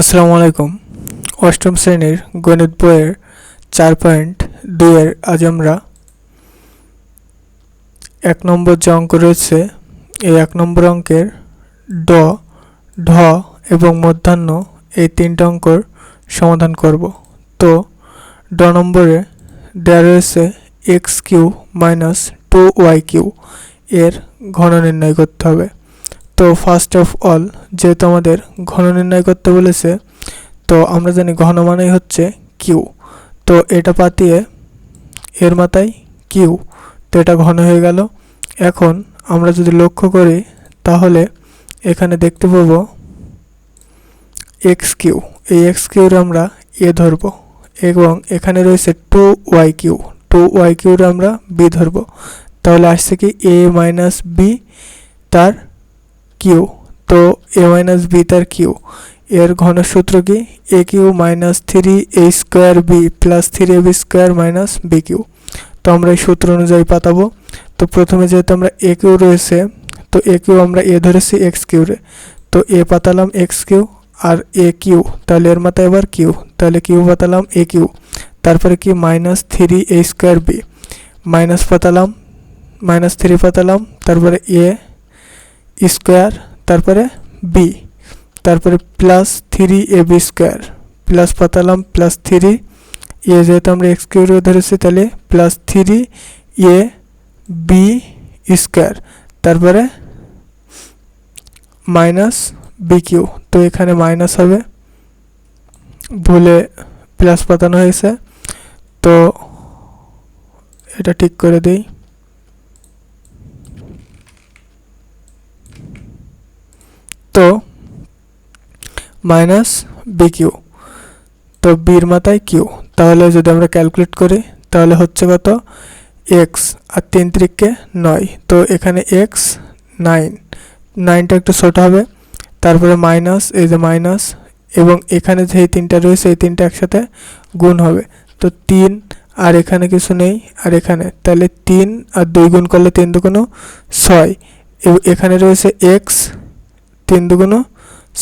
আসসালামু আলাইকুম। অষ্টম শ্রেণির গণিত বইয়ের চার পয়েন্ট দুইয়ের আজ আমরা এক নম্বর যে অঙ্ক রয়েছে, এই এক নম্বর অঙ্কের ড, ঢ এবং মধ্যাহ্ন এই তিনটা অঙ্কর সমাধান করব। তো ড নম্বরে দেওয়া রয়েছে X cube minus two Y cube এর ঘন নির্ণয় করতে হবে। তো ফার্স্ট অফ অল যেহেতু আমাদের ঘন নির্ণয় করতে বলেছে, তো আমরা জানি ঘন মানেই হচ্ছে কিউ তো এটা পাতিয়ে এর মাথায় কিউ তো এটা ঘন হয়ে গেল। এখন আমরা যদি লক্ষ্য করি, তাহলে এখানে দেখতে পাবো এক্স কিউ এই এক্স কিউর আমরা এ ধরব এবং এখানে রয়েছে two Y cube two Y কিউর আমরা বি ধরব। তাহলে আসছে কি এ মাইনাস বি তার কিউ, তো এ মাইনাস বি তার কিউ। এর ঘনসূত্র কি A cube minus three A square B plus three A B square minus B cube. তো আমরা এই সূত্র অনুযায়ী পাতাবো। তো প্রথমে যেহেতু আমরা এ কিউ রয়েছে, তো এ কিউ আমরা এ ধরেছি এক্স কিউরে। তো এ পাতালাম এক্স কিউ আর এ কিউ, তাহলে এর মাথায় এবার কিউ, তাহলে কিউ পাতালাম এ কিউ। তারপরে কি minus three A square B minus পাতালাম minus three পাতালাম, তারপরে এ স্কোয়ার, তারপরে বি তারপরে plus three A B square plus পাতালাম plus three এ যেহেতু আমরা এক্স কিউ ধরেছি, তাহলে plus three A B square তারপরে মাইনাস বি কিউ তো এখানে মাইনাস হবে। ভুলে প্লাস পাতানো হয়েছে, তো এটা ঠিক করে দিই তো মাইনাস বি কিউ তো বির মাথায় কিউ তাহলে যদি আমরা ক্যালকুলেট করি, তাহলে হচ্ছে কত? এক্স আর তিন ত্রিককে নয়। তো এখানে এক্স নাইন নাইনটা একটু ছোটো হবে। তারপরে মাইনাস এই যে মাইনাস এবং এখানে যে এই তিনটা রয়েছে, এই তিনটা একসাথে গুণ হবে। তো তিন, আর এখানে কিছু নেই, আর এখানে। তাহলে তিন আর দুই গুণ করলে তিন দুগুণ ছয়। এখানে রয়েছে এক্স তিন দুগুণ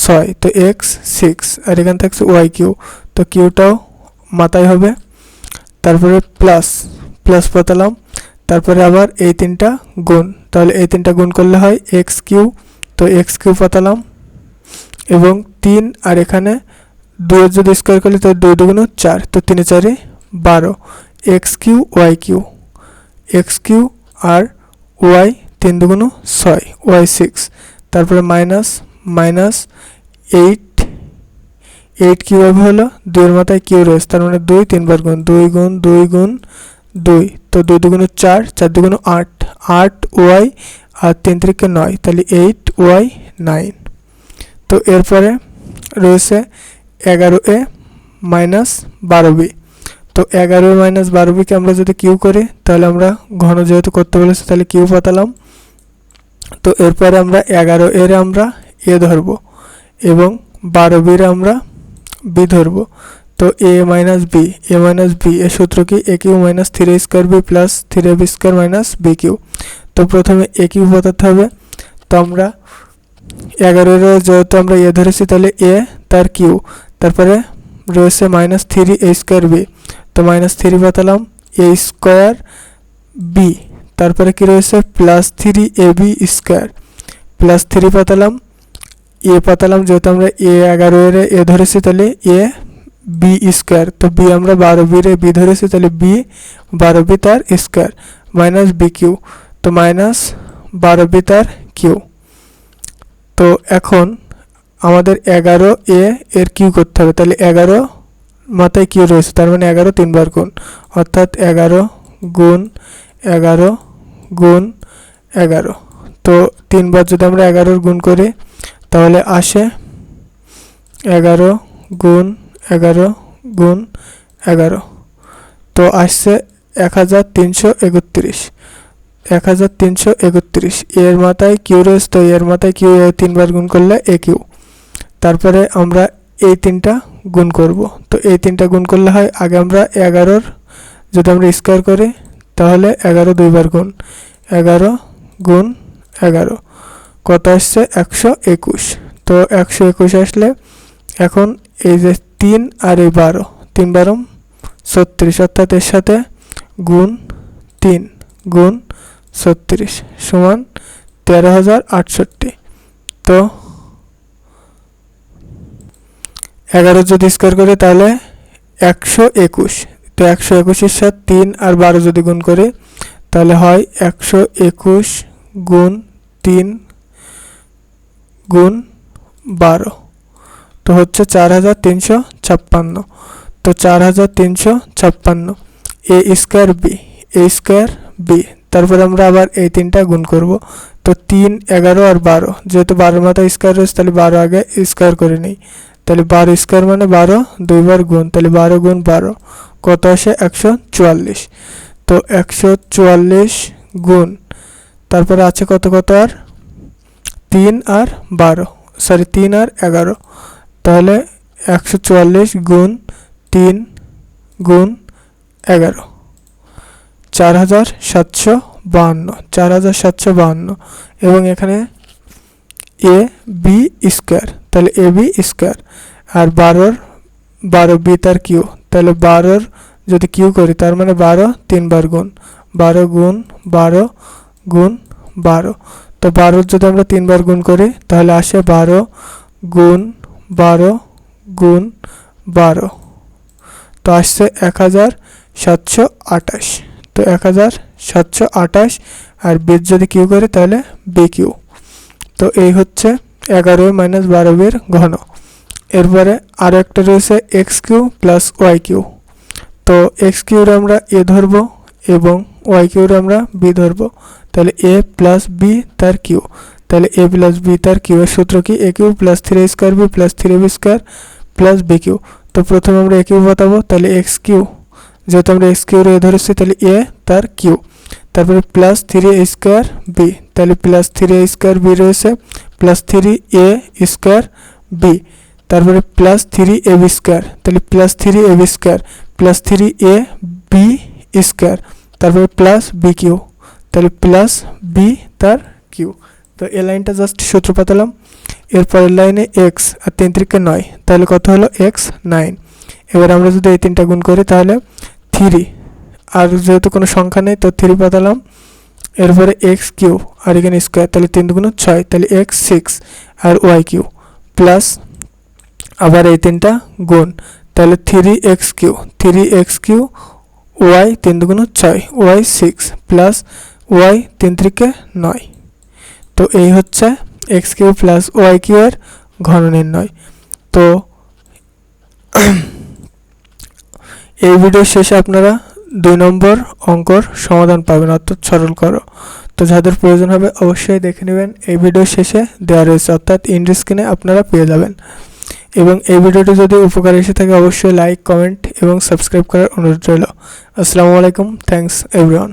ছয়, তো এক্স সিক্স আর এখানে থাকছে ওয়াই কিউ তো কিউটাও মাথায় হবে। তারপরে প্লাস প্লাস পাতালাম। তারপরে আবার এই তিনটা গুণ, তাহলে এই তিনটা গুণ করলে হয় এক্স কিউ তো এক্স কিউ পাতালাম। এবং তিন, আর এখানে দুয়ের যদি স্কোয়ার করলে তো দুই দুগুণ চার, তো তিনে চারে বারো। X cube Y cube X cube আর ওয়াই তিন দুগুণ ছয় ওয়াই সিক্স তারপরে মাইনাস মাইনাস এইট এইট কীভাবে হলো? দুইয়ের মাথায় কিউ রয়েছে, তার মানে দুই, তিনবার গুণ দুই গুণ দুই গুণ দুই। তো দুই দুগুণ চার চার দুগুণ আট আট ওয়াই আর তিন তিরিকে নয়, তাহলে এইট ওয়াই নাইন তো এরপরে রয়েছে এগারো এ মাইনাস বারো বি। তো এগারো মাইনাস বারো বিকে আমরা যদি কিউ করি, তাহলে আমরা ঘন যেহেতু করতে বলেছি, তাহলে কিউ পাতালাম। তো এরপরে আমরা এগারো এর আমরা এ ধরব এবং বারো বির আমরা বি ধরব। তো A minus B, A minus B এর সূত্র কি A cube minus three square B plus three B square minus B cube. তো প্রথমে এ কিউ বতাতে হবে। তো আমরা এগারোর যেহেতু আমরা এ ধরেছি, তাহলে এ তার কিউ। তারপরে রয়েছে minus three A square B. তো মাইনাস থ্রি বাতালাম এ স্কোয়ার বি। তারপরে কি রয়েছে? Plus three A B square. Plus three পাতালাম এ পাতালাম, যেহেতু আমরা এ এগারো এর এ ধরেছি, তাহলে এ বি স্কোয়ার তো বি আমরা বারো বির বি ধরেছি, তাহলে বি বারো বি তার স্কোয়ার মাইনাস বি কিউ তো মাইনাস বারো বি তার কিউ তো এখন আমাদের এগারো এ এর কিউ করতে হবে, তাহলে এগারো মাথায় কিউ রয়েছে, তার মানে এগারো তিনবার গুণ। অর্থাৎ এগারো গুণ এগারো গুণ এগারো। তো তিনবার যদি আমরা এগারোর গুণ করি তাহলে আসে এগারো গুণ এগারো গুণ এগারো। তো আসছে এক হাজার তিনশো একত্রিশ। এক হাজার তিনশো একত্রিশ। এর মাথায় কিউ রয়েছে, তো এর মাথায় কিউ তিনবার গুণ করলে এ কিউ। তারপরে আমরা এই তিনটা গুণ করব। তো এই তিনটা গুণ করলে হয়, আগে আমরা এগারোর যদি আমরা স্কোয়ার করি, তাহলে এগারো দুইবার গুণ। এগারো গুণ এগারো। কত আসছে? একশো একুশ। তো একশো একুশ আসলে এখন এই যে তিন আর এই বারো, তিন বারো, ছত্রিশ অর্থাৎ এর সাথে গুণ তিন, গুণ ছত্রিশ সমান তেরো হাজার আটষট্টি। তো এগারো যদি স্কোয়ার করি তাহলে একশো একুশ। তো একশো একুশের সাথে তিন আর বারো যদি গুণ করি তাহলে হয় একশো একুশ গুণ তিন গুণ বারো। তো হচ্ছে চার হাজার তিনশো ছাপ্পান্ন। তো চার হাজার তিনশো ছাপ্পান্ন। A square B. A square B. তারপর আমরা আবার এই তিনটা গুণ করব। তো তিন, এগারো আর বারো। যেহেতু বারোর মাথায় স্কোয়ার রয়েছে, তাহলে বারো আগে স্কোয়ার করে নিই। তাহলে বারো স্কোয়ার মানে বারো, দুইবার গুণ। তাহলে বারো গুণ বারো। কত আসে? একশো চুয়াল্লিশ। তো একশো চুয়াল্লিশ গুণ। তারপরে আছে কত কত আর? তিন আর বারো। সরি তিন আর এগারো। তাহলে একশো চুয়াল্লিশ গুণ তিন গুণ এগারো। চার হাজার সাতশো বাহান্ন। চার হাজার সাতশো বাহান্ন। এবং এখানে এ, বি স্কোয়ার। তাহলে এ, বি স্কোয়ার। আর বারোর, বারো বি তার কিউ। তাহলে বারোর যদি কিউ করি, তার মানে বারো তিনবার গুণ। বারো গুণ বারো গুণ বারো। তো বারোর যদি আমরা তিনবার গুণ করি, তাহলে আসে বারো গুণ বারো গুণ বারো। তো আসছে এক হাজার সাতশো আটাশ তো এক হাজার সাতশো আটাশ আর বির যদি কিউ করি, তাহলে বি কিউ তো এই হচ্ছে এগারো মাইনাস বারো বির ঘন। এরপরে আরও একটা রয়েছে X cube plus Y cube. তো এক্স কিউর আমরা এ ধরবো এবং ওয়াই কিউর আমরা বি ধরবো। তাহলে এ প্লাস বি তার কিউ তাহলে এ প্লাস বি তার কিউ এর সূত্র কি A cube plus three square B plus three B square plus B cube তো প্রথমে আমরা এ কিউ বাতাবো তাহলে এক্স কিউ যেহেতু আমরা এক্স কিউর এ ধরেছি তাহলে এ তার কিউ তারপরে plus three A square B তাহলে plus three A square B রয়েছে plus three A square B তারপরে plus three A B square তাহলে plus three A B square plus three A B square তারপরে plus B cube তাহলে plus B তার cube তো এ লাইনটা just সূত্র পাতালাম এরপরের লাইনে এক্স আর তিন তিরিকে নয়। তাহলে কত হলো? এক্স নাইন এবার আমরা যদি এই তিনটা গুণ করি তাহলে থ্রি আর যেহেতু কোনো সংখ্যা নেই, তো থ্রি পাতালাম এরপরে এক্স কিউ আর এখানে স্কোয়ার তাহলে তিন দুগুণ ছয়। তাহলে এক্স সিক্স আর ওয়াই কিউ প্লাস আবার এই তিনটা গুণ। তাহলে three X cube three X cube Y তিন দুগুণ ছয় ওয়াই সিক্স প্লাস ওয়াই তিন ত্রিকে নয়। তো এই হচ্ছে X cube plus Y cube এর ঘন নির্ণয় তো এই ভিডিও শেষে আপনারা দুই নম্বর অঙ্কর সমাধান পাবেন, অর্থাৎ সরল করো। তো যাদের প্রয়োজন হবে অবশ্যই দেখে নেবেন। এই ভিডিও শেষে দেওয়া রয়েছে, অর্থাৎ ইন্ড স্ক্রিনে আপনারা পেয়ে যাবেন। এবং এই ভিডিওটি যদি উপকার এসে থাকে, অবশ্যই লাইক, কমেন্ট এবং সাবস্ক্রাইব করার অনুরোধ রইল। আসসালামু আলাইকুম থ্যাংকস এভরিওয়ান।